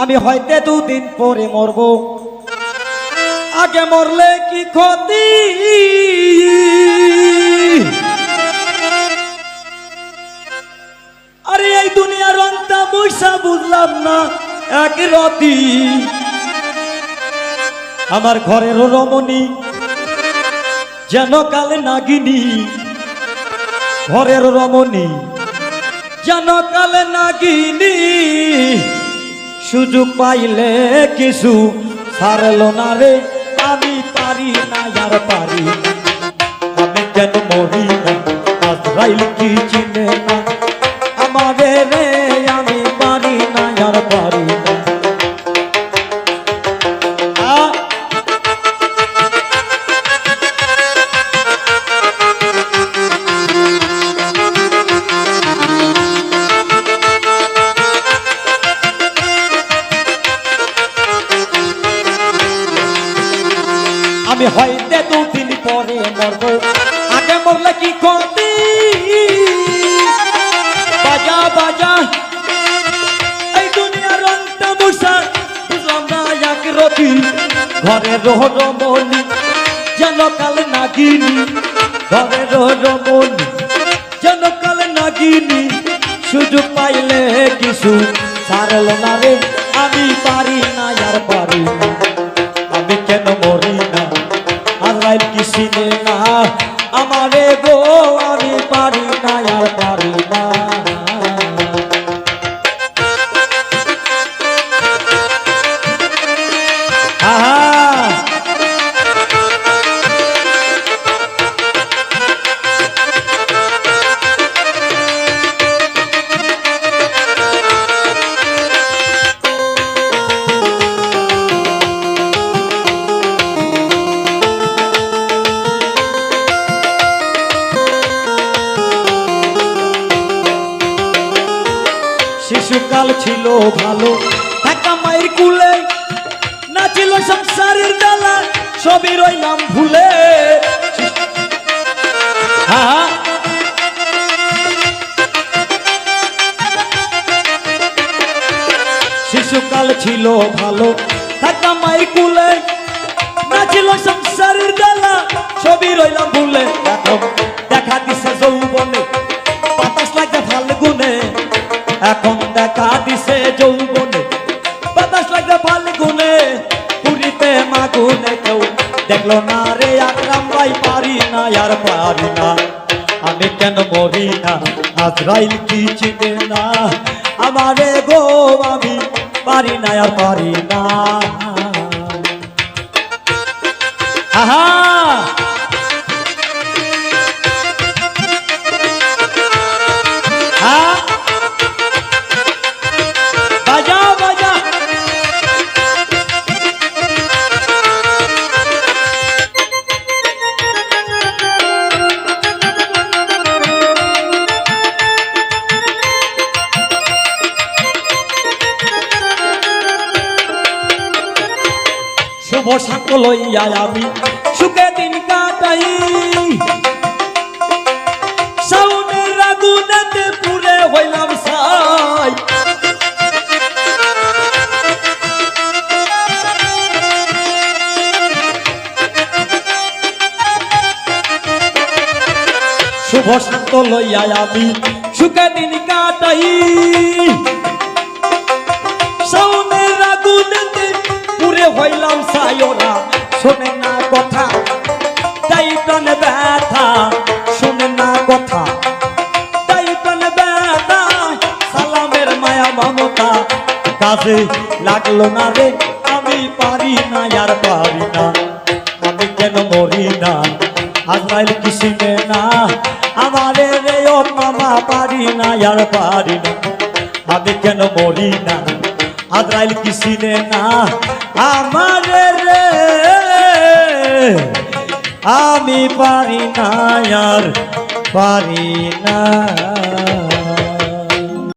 আমি হয়তো দুদিন পরে মরব। আগে মরলে কি ক্ষতি? আরে এই দুনিয়ার অন্তা বৈশা বুঝলাম না, এক রতি। আমার ঘরের রমণী, যেন কালে নাগিনী। ঘরের রমণী, যেন কালে নাগিনী। সুযোগ পাইলে কিছু ছাড়ল না রে। আমি পারি না, আর পারি আমি কেন মরি না? আজরাইল কি আমি হয়তো দুদিন পরে মরব। আগে মরলে কি ক্ষতি বাজা বাজা। এই দুনিয়ার রংটা বসা বুঝলাম না এক রতি। ঘরে রহ রমণী যেন কাল নাগিনী। ঘরে রহ রমণী যেন কাল নাগিনী। সুযোগ পাইলে কিছু ছাড়ল না রে, আমি পারি না আর পারি না। চিনে না। আমারে গো আমি পারি না আর পারি না। আহা শিশুকাল ছিল ভালো। টাকা মায়ের কুলে নাচিল সংসারের ডালা সবই রইলাম ভুলে। হ্যাঁ শিশুকাল ছিল ভালো। টাকা মায়ের কুলে নাচিল সংসারের ডালা সবই রইলাম ভুলে। দেখা দিছে যৌবনে, বাতাস লাগে ফাল্গুনে। এখন মাগুনে কেউ দেখল না রে আকরাম পারি না, আর পারি না। আমি কেন মরি না? আজরাইল কি চিনে না? আমারে গো আমি পারি না, আর পারি না। আহা! শুভ সাক্ষ্য লইয়া আমি সুখে দিন কাটাই। শুভ শান্ত লইয়া আমি সুখে দিন কাটাই। হইলাম সায়রা, শোনে না কথা। তাই প্রাণে ব্যথা, শোনে না কথা। তাই প্রাণে ব্যথা, সালামের মায়া মমতা। কাজে লাগল না রে, আমি পারি না, আর পারি না। আমি কেন মরি না? আজরাইল কিসিনে না আমারে রে, ও মামা, পারি না, আর পারি না। আমি কেন মরি না? আজরাইল কিসিনে না আমারে রে আমি পারি না আর পারি না।